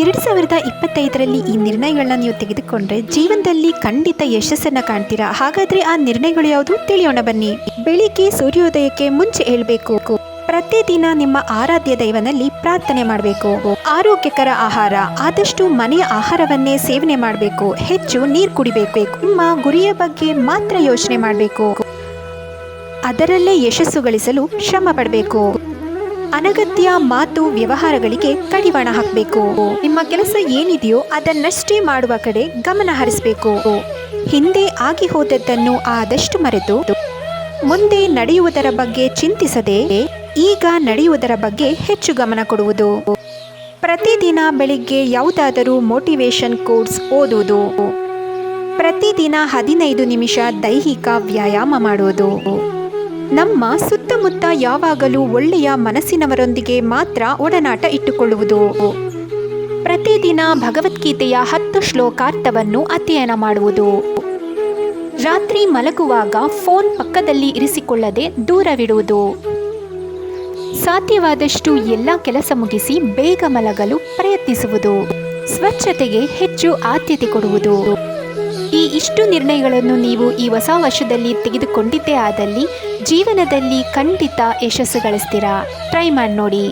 ಎರಡು ಸಾವಿರದ ಇಪ್ಪತ್ತೈದರಲ್ಲಿ ಈ ನಿರ್ಣಯಗಳನ್ನ ನೀವು ತೆಗೆದುಕೊಂಡ್ರೆ ಜೀವನದಲ್ಲಿ ಖಂಡಿತ ಯಶಸ್ಸನ್ನ ಕಾಣ್ತೀರಾ? ಹಾಗಾದ್ರೆ ಆ ನಿರ್ಣಯಗಳು ಯಾವುದು? ತಿಳಿಯೋಣ ಬನ್ನಿ. ಬೆಳಿಗ್ಗೆ ಸೂರ್ಯೋದಯಕ್ಕೆ ಮುಂಚೆ ಹೇಳಬೇಕು ಪ್ರತಿದಿನ ನಿಮ್ಮ ಆರಾಧ್ಯ ದೈವನಲ್ಲಿ ಪ್ರಾರ್ಥನೆ ಮಾಡಬೇಕು. ಆರೋಗ್ಯಕರ ಆಹಾರ, ಆದಷ್ಟು ಮನೆಯ ಆಹಾರವನ್ನೇ ಸೇವನೆ ಮಾಡಬೇಕು. ಹೆಚ್ಚು ನೀರು ಕುಡಿಬೇಕು. ನಿಮ್ಮ ಗುರಿಯ ಬಗ್ಗೆ ಮಾತ್ರ ಯೋಚನೆ ಮಾಡಬೇಕು. ಅದರಲ್ಲೇ ಯಶಸ್ಸು ಗಳಿಸಲು ಶ್ರಮ ಪಡಬೇಕು. ಅನಗತ್ಯ ಮಾತು ವ್ಯವಹಾರಗಳಿಗೆ ಕಡಿವಾಣ ಹಾಕಬೇಕು. ನಿಮ್ಮ ಕೆಲಸ ಏನಿದೆಯೋ ಅದನ್ನಷ್ಟೇ ಮಾಡುವ ಕಡೆ ಗಮನ ಹರಿಸಬೇಕು. ಹಿಂದೆ ಆಗಿ ಹೋದದ್ದನ್ನು ಆದಷ್ಟು ಮರೆತು ಮುಂದೆ ನಡೆಯುವುದರ ಬಗ್ಗೆ ಚಿಂತಿಸದೆ ಈಗ ನಡೆಯುವುದರ ಬಗ್ಗೆ ಹೆಚ್ಚು ಗಮನ ಕೊಡುವುದು. ಪ್ರತಿದಿನ ಬೆಳಿಗ್ಗೆ ಯಾವುದಾದರೂ ಮೋಟಿವೇಶನ್ ಕೋರ್ಸ್ ಓದುವುದು. ಪ್ರತಿದಿನ ಹದಿನೈದು ನಿಮಿಷ ದೈಹಿಕ ವ್ಯಾಯಾಮ ಮಾಡುವುದು. ನಮ್ಮ ಸುತ್ತಮುತ್ತ ಯಾವಾಗಲೂ ಒಳ್ಳೆಯ ಮನಸ್ಸಿನವರೊಂದಿಗೆ ಮಾತ್ರ ಒಡನಾಟ ಇಟ್ಟುಕೊಳ್ಳುವುದು. ಪ್ರತಿದಿನ ಭಗವದ್ಗೀತೆಯ ಹತ್ತು ಶ್ಲೋಕಾರ್ಥವನ್ನು ಅಧ್ಯಯನ ಮಾಡುವುದು. ರಾತ್ರಿ ಮಲಗುವಾಗ ಫೋನ್ ಪಕ್ಕದಲ್ಲಿ ಇರಿಸಿಕೊಳ್ಳದೆ ದೂರವಿಡುವುದು. ಸಾಧ್ಯವಾದಷ್ಟು ಎಲ್ಲ ಕೆಲಸ ಮುಗಿಸಿ ಬೇಗ ಮಲಗಲು ಪ್ರಯತ್ನಿಸುವುದು. ಸ್ವಚ್ಛತೆಗೆ ಹೆಚ್ಚು ಆದ್ಯತೆ ಕೊಡುವುದು. ಈ ಇಷ್ಟು ನಿರ್ಣಯಗಳನ್ನು ನೀವು ಈ ಹೊಸ ವರ್ಷದಲ್ಲಿ ತೆಗೆದುಕೊಂಡಿದ್ದೇ ಆದಲ್ಲಿ ಜೀವನದಲ್ಲಿ ಖಂಡಿತ ಯಶಸ್ಸು ಗಳಿಸ್ತೀರಾ ಟ್ರೈ ಮಾಡಿ ನೋಡಿ.